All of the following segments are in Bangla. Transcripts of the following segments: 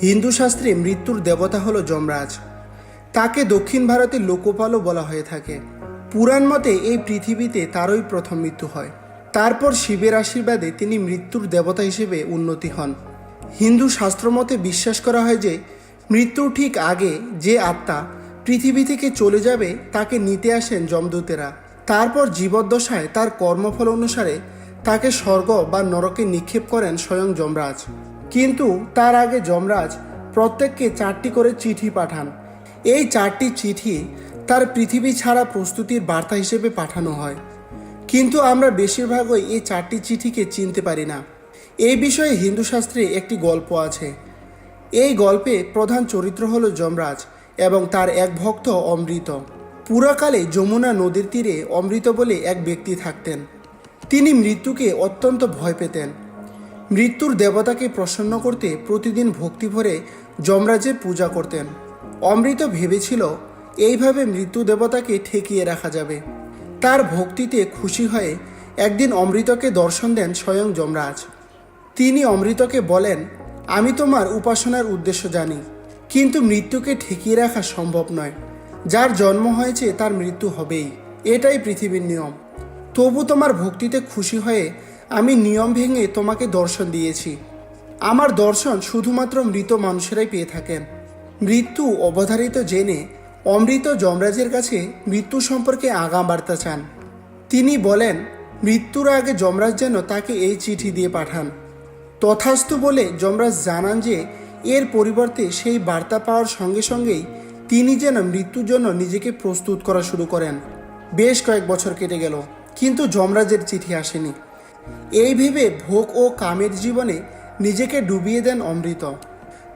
হিন্দু শাস্ত্রে মৃত্যুর দেবতা হলো যমরাজ। তাকে দক্ষিণ ভারতের লোকপালও বলা হয়ে থাকে। পুরাণ মতে এই পৃথিবীতে তারই প্রথম মৃত্যু হয়। তারপর শিবের আশীর্বাদে তিনি মৃত্যুর দেবতা হিসেবে উন্নতি হন। হিন্দু শাস্ত্র মতে বিশ্বাস করা হয় যে, মৃত্যুর ঠিক আগে যে আত্মা পৃথিবী থেকে চলে যাবে তাকে নিতে আসেন যমদূতেরা। তারপর জীবদ্দশায় তার কর্মফল অনুসারে তাকে স্বর্গ বা নরকে নিক্ষেপ করেন স্বয়ং যমরাজ। কিন্তু তার আগে যমরাজ প্রত্যেককে চারটি করে চিঠি পাঠান। এই চারটি চিঠি তার পৃথিবী ছাড়া প্রস্তুতির বার্তা হিসেবে পাঠানো হয়। কিন্তু আমরা বেশিরভাগই এই চারটি চিঠিকে চিনতে পারি না। এই বিষয়ে হিন্দু শাস্ত্রে একটি গল্প আছে। এই গল্পে প্রধান চরিত্র হল যমরাজ এবং তার এক ভক্ত অমৃত। পুরাকালে যমুনা নদীর তীরে অমৃত বলে এক ব্যক্তি থাকতেন। তিনি মৃত্যুকে অত্যন্ত ভয় পেতেন। মৃত্যুর দেবতাকে প্রসন্ন করতে প্রতিদিন ভক্তি ভরে যমরাজের পূজা করতেন। অমৃত ভেবেছিল, এইভাবে মৃত্যু দেবতাকে ঠেকিয়ে রাখা যাবে। তার ভক্তিতে খুশি হয়ে একদিন অমৃতকে দর্শন দেন স্বয়ং যমরাজ। তিনি অমৃতকে বলেন, আমি তোমার উপাসনার উদ্দেশ্য জানি, কিন্তু মৃত্যুকে ঠেকিয়ে রাখা সম্ভব নয়। যার জন্ম হয়েছে তার মৃত্যু হবেই। এটাই পৃথিবীর নিয়ম। তবু তোমার ভক্তিতে খুশি হয়ে আমি নিয়ম ভেঙে তোমাকে দর্শন দিয়েছি। আমার দর্শন শুধুমাত্র মৃত মানুষেরাই পেয়ে থাকেন। মৃত্যু অবধারিত জেনে অমৃত যমরাজের কাছে মৃত্যু সম্পর্কে আগাম বার্তা চান। তিনি বলেন, মৃত্যুর আগে যমরাজ যেন তাকে এই চিঠি দিয়ে পাঠান। তথাস্তু বলে যমরাজ জানান যে, এর পরিবর্তে সেই বার্তা পাওয়ার সঙ্গে সঙ্গেই তিনি যেন মৃত্যুর জন্য নিজেকে প্রস্তুত করা শুরু করেন। বেশ কয়েক বছর কেটে গেল, কিন্তু যমরাজের চিঠি আসেনি। এই ভেবে ভোগ ও কামের জীবনে নিজেকে ডুবিয়ে দেন অমৃত।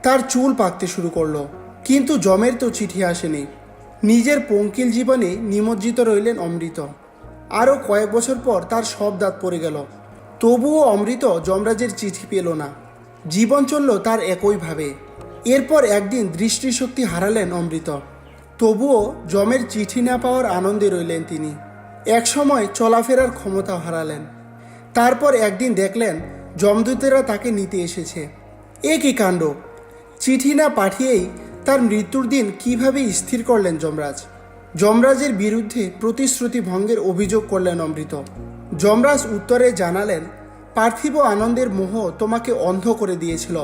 তার চুল পাকতে শুরু করল, কিন্তু জমের তো চিঠি আসেনি। নিজের পঙ্কিল জীবনে নিমজ্জিত রইলেন অমৃত। আরও কয়েক বছর পর তার সব দাঁত পড়ে গেল। তবুও অমৃত যমরাজের চিঠি পেল না। জীবন চলল তার একইভাবে। এরপর একদিন দৃষ্টিশক্তি হারালেন অমৃত। তবুও জমের চিঠি না পাওয়ার আনন্দে রইলেন তিনি। একসময় চলাফেরার ক্ষমতা হারালেন। তারপর একদিন দেখলেন যমদূতেরা তাকে নিতে এসেছে। এ কি কাণ্ড? চিঠি না পাঠিয়েই তার মৃত্যুর দিন কীভাবে স্থির করলেন যমরাজ? যমরাজের বিরুদ্ধে প্রতিশ্রুতি ভঙ্গের অভিযোগ করলেন অমৃত। যমরাজ উত্তরে জানালেন, পার্থিব আনন্দের মোহ তোমাকে অন্ধ করে দিয়েছিল।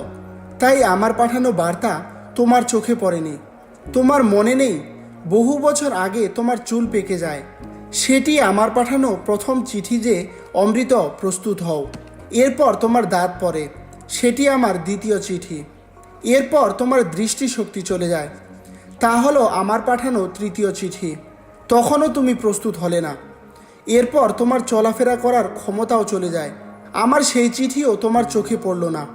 তাই আমার পাঠানো বার্তা তোমার চোখে পড়েনি। তোমার মনে নেই, বহু বছর আগে তোমার চুল পেকে যায়। সেটি আমার পাঠানো প্রথম চিঠি যে, অমৃত, প্রস্তুত হও। এরপর তোমার দাঁত পড়ে। সেটি আমার দ্বিতীয় চিঠি। এরপর তোমার দৃষ্টিশক্তি চলে যায়। তা হলো আমার পাঠানো তৃতীয় চিঠি। তখনও তুমি প্রস্তুত হলে না। এরপর তোমার চলাফেরা করার ক্ষমতাও চলে যায়। আমার সেই চিঠিও তোমার চোখে পড়ল না।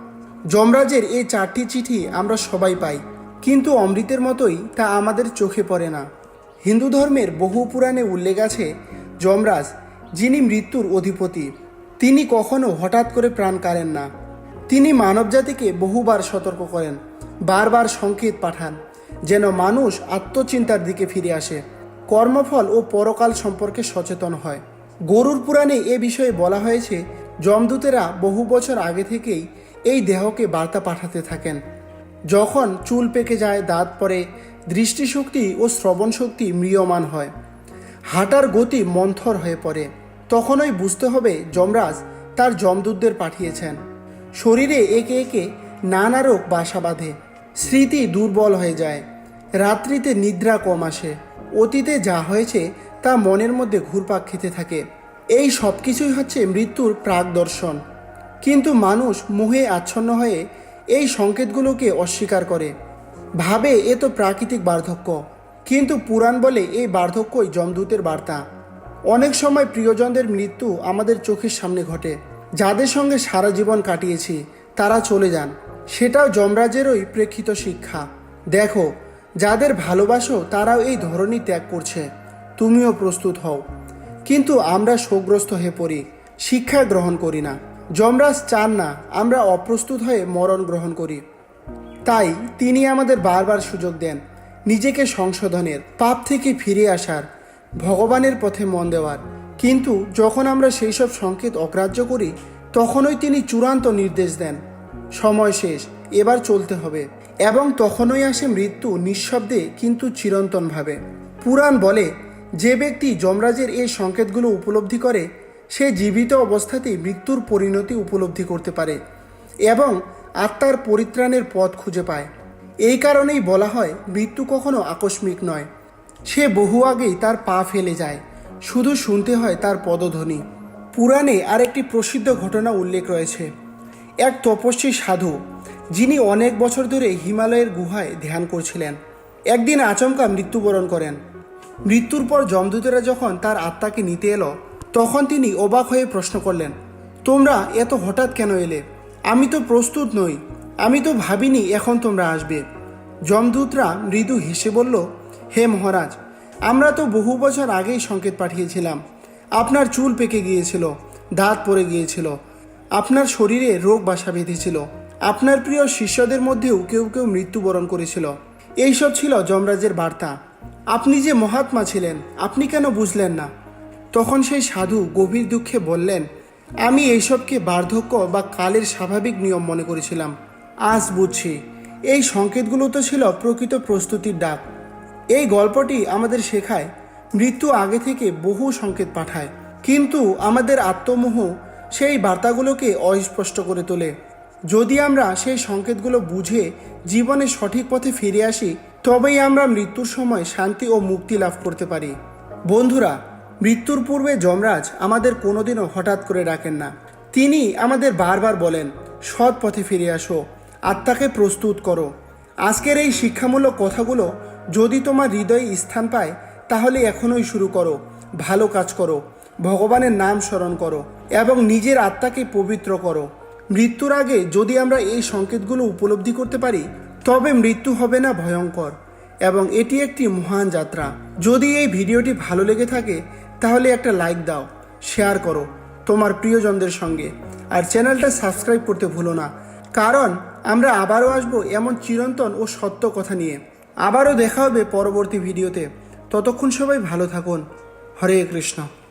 যমরাজের এই চারটি চিঠি আমরা সবাই পাই। কিন্তু অমৃতের মতোই তা আমাদের চোখে পড়ে না। হিন্দু ধর্মের বহু পুরাণে উল্লেখ আছে যমরাজ, যিনি মৃত্যুর অধিপতি। তিনি কখনো হঠাৎ করে প্রাণ কাড়েন না। তিনি মানবজাতিকে বহুবার সতর্ক করেন, বারবার সংকেত পাঠান, যেন মানুষ আত্মচিন্তার দিকে ফিরে আসে। কর্মফল ও পরকাল সম্পর্কে সচেতন হয়। গরুর পুরাণে এ বিষয়ে বলা হয়েছে, যমদূতেরা বহু বছর আগে থেকেই এই দেহকে বার্তা পাঠাতে থাকেন। যখন চুল পেকে যায়, দাঁত পড়ে দৃষ্টিশক্তি ও শ্রবণ শক্তি ম্রিয়মান হয়। হাঁটার গতি মন্থর হয়ে পড়ে। তখনই বুঝতে হবে যমরাজ তার যমদূতদের পাঠিয়েছেন। শরীরে একে একে নানা রোগ বাসা বাঁধে। স্মৃতি দুর্বল হয়ে যায়। রাত্রিতে নিদ্রা কম আসে। অতীতে যা হয়েছে তা মনের মধ্যে ঘুরপাক খেতে থাকে। এই সব কিছুই হচ্ছে মৃত্যুর প্রাক দর্শন। কিন্তু মানুষ মোহে আচ্ছন্ন হয়ে এই সংকেতগুলোকে অস্বীকার করে। ভাবে এ তো প্রাকৃতিক বার্ধক্য, কিন্তু পুরাণ বলে এই বার্ধক্যই যমদূতের বার্তা। অনেক সময় প্রিয়জনদের মৃত্যু আমাদের চোখের সামনে ঘটে। যাদের সঙ্গে সারা জীবন কাটিয়েছি, তারা চলে যান। সেটাও যমরাজেরই প্রেক্ষিত শিক্ষা। দেখো, যাদের ভালোবাসো, তারাও এই ধরনই ত্যাগ করছে। তুমিও প্রস্তুত হও। কিন্তু আমরা শোকগ্রস্ত হয়ে পড়ি, শিক্ষা গ্রহণ করি না। যমরাজ চান না আমরা অপ্রস্তুত হয়ে মরণ গ্রহণ করি। তাই তিনি আমাদের বারবার সুযোগ দেন নিজেকে সংশোধনের, পাপ থেকে ফিরে আসার, ভগবানের পথে মন দেওয়ার। কিন্তু যখন আমরা সেই সব সংকেত অগ্রাহ্য করি, তখনই তিনি চূড়ান্ত নির্দেশ দেন। সময় শেষ, এবার চলতে হবে। এবং তখনই আসে মৃত্যু নিঃশব্দে কিন্তু চিরন্তনভাবে। পুরাণ বলে, যে ব্যক্তি যমরাজের এই সংকেতগুলো উপলব্ধি করে, সে জীবিত অবস্থাতেই মৃত্যুর পরিণতি উপলব্ধি করতে পারে। এবং আত্মার পরিত্রাণের পথ খুঁজে পায়। এই কারণেই বলা হয়, মৃত্যু কখনো আকস্মিক নয়। সে বহু আগেই তার পা ফেলে যায়। শুধু শুনতে হয় তার পদধ্বনি। পুরাণে আরেকটি প্রসিদ্ধ ঘটনা উল্লেখ রয়েছে। এক তপস্বী সাধু, যিনি অনেক বছর ধরে হিমালয়ের গুহায় ধ্যান করছিলেন, একদিন আচমকা মৃত্যুবরণ করেন। মৃত্যুর পর যমদূতেরা যখন তার আত্মাকে নিতে এলো, তখন তিনি অবাক হয়ে প্রশ্ন করলেন, তোমরা এত হঠাৎ কেন এলে? আমি তো প্রস্তুত নই। আমি তো ভাবিনি এখন তোমরা আসবে। যমদূতরা মৃদু হেসে বলল, হে মহারাজ, আমরা তো বহু বছর আগেই সংকেত পাঠিয়েছিলাম। আপনার চুল পেকে গিয়েছিল, দাঁত পড়ে গিয়েছিল, আপনার শরীরে রোগ বাসা বেঁধেছিল, আপনার প্রিয় শিষ্যদের মধ্যেও কেউ কেউ মৃত্যুবরণ করেছিল। এইসব ছিল যমরাজের বার্তা। আপনি যে মহাত্মা ছিলেন, আপনি কেন বুঝলেন না? তখন সেই সাধু গভীর দুঃখে বললেন আমি এইসবকে বার্ধক্য বা কালের স্বাভাবিক নিয়ম মনে করেছিলাম। আজ বুঝছি। এই সংকেতগুলো তো ছিল প্রকৃত প্রস্তুতির ডাক। এই গল্পটি আমাদের শেখায়, মৃত্যু আগে থেকে বহু সংকেত পাঠায়। কিন্তু আমাদের আত্মমোহ সেই বার্তাগুলোকে অস্পষ্ট করে তোলে। যদি আমরা সেই সংকেতগুলো বুঝে জীবনে সঠিক পথে ফিরে আসি, তবেই আমরা মৃত্যুর সময় শান্তি ও মুক্তি লাভ করতে পারি। বন্ধুরা মৃত্যুর পূর্বে যমরাজ আমাদের কোনোদিনও হঠাৎ করে ডাকেন না। তিনি আমাদের বারবার বলেন, সৎ পথে ফিরে আসো, আত্মাকে প্রস্তুত করো। আজকের এই শিক্ষামূলক কথাগুলো যদি তোমার হৃদয়ে স্থান পায়, তাহলে এখনই শুরু করো, ভালো কাজ করো, ভগবানের নাম স্মরণ করো এবং নিজের আত্মাকে পবিত্র করো। মৃত্যুর আগে যদি আমরা এই সংকেতগুলো উপলব্ধি করতে পারি, তবে মৃত্যু হবে না ভয়ঙ্কর এবং এটি একটি মহান যাত্রা। যদি এই ভিডিওটি ভালো লেগে থাকে তাহলে একটা লাইক দাও শেয়ার করো তোমার প্রিয়জনদের সঙ্গে। আর চ্যানেলটা সাবস্ক্রাইব করতে ভুলো না, কারণ আমরা আবারও আসব এমন চিরন্তন ও সত্য কথা নিয়ে। আবারও দেখা হবে পরবর্তী ভিডিওতে ততক্ষণ সবাই ভালো থাকুন। হরে কৃষ্ণ।